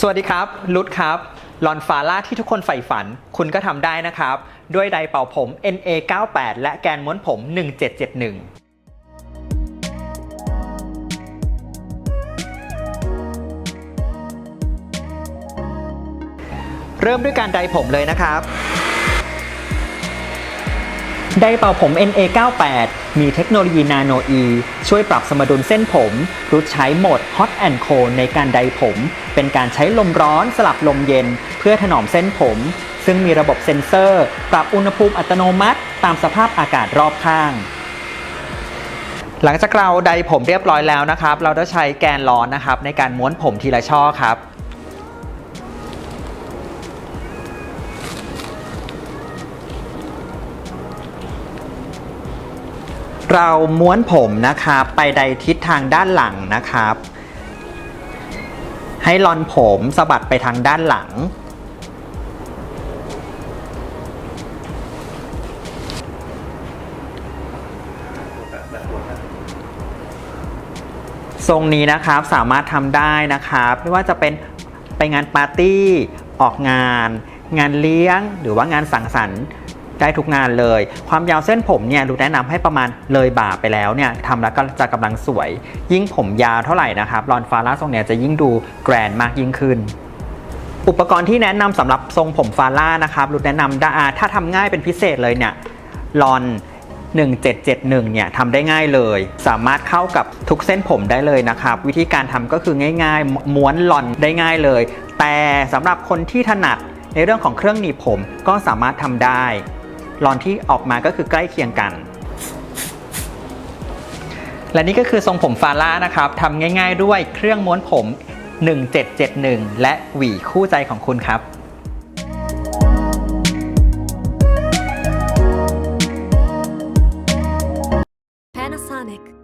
สวัสดีครับลุดครับลอนฟาร่าที่ทุกคนใฝ่ฝัน คุณก็ทำได้นะครับ ด้วยไดเป่าผม NA98 และแกนม้วนผม 1771เริ่มด้วยการไดผมเลยนะครับ ไดเป่าผม NA98 มีเทคโนโลยีนาโนอีช่วยปรับสมดุลเส้นผมรุดใช้โหมด Hot and Cold ในการไดผม เป็นการใช้ลมร้อนสลับลมเย็น เพื่อถนอมเส้นผม ซึ่งมีระบบเซ็นเซอร์ ปรับอุณหภูมิอัตโนมัติ ตามสภาพอากาศรอบข้าง หลังจากเราไดผมเรียบร้อยแล้วนะครับ เราจะใช้แกนร้อนนะครับในการม้วนผมทีละช่อครับ เราม้วนผมนะครับไปในทิศทางด้านหลังนะครับ ให้ลอนผมสะบัดไปทางด้านหลัง ทรงนี้นะครับสามารถทำได้นะครับ ไม่ว่าจะเป็นไปงานปาร์ตี้ ออกงาน งานเลี้ยงหรือว่างานสังสรรค์ ได้ทุกงานเลย ความยาวเส้นผมเนี่ยรูแนะนำให้ประมาณเลยบ่าไปแล้วเนี่ยทำแล้วก็จะกำลังสวย ยิ่งผมยาวเท่าไหร่นะครับรอนฟาร่าทรงเนี่ยจะยิ่งดูแกรนมากยิ่งขึ้นอุปกรณ์ที่แนะนำสำหรับทรงผมฟาร่านะครับรูแนะนำได้อ่าถ้าทำง่ายเป็นพิเศษเลยเนี่ยลอน 1771 เนี่ยทำได้ง่ายเลย สามารถเข้ากับทุกเส้นผมได้เลยนะครับ วิธีการทำก็คือง่าย ๆ ม้วนลอนได้ง่ายเลย แต่สำหรับคนที่ถนัดในเรื่องของเครื่องหนีบผมก็สามารถทำได้ ลอนที่ออกมาก็คือใกล้เคียงกัน และนี่ก็คือทรงผมฟาร่านะครับทำง่ายๆด้วยเครื่องม้วนผม 1771 และหวีคู่ใจของคุณครับ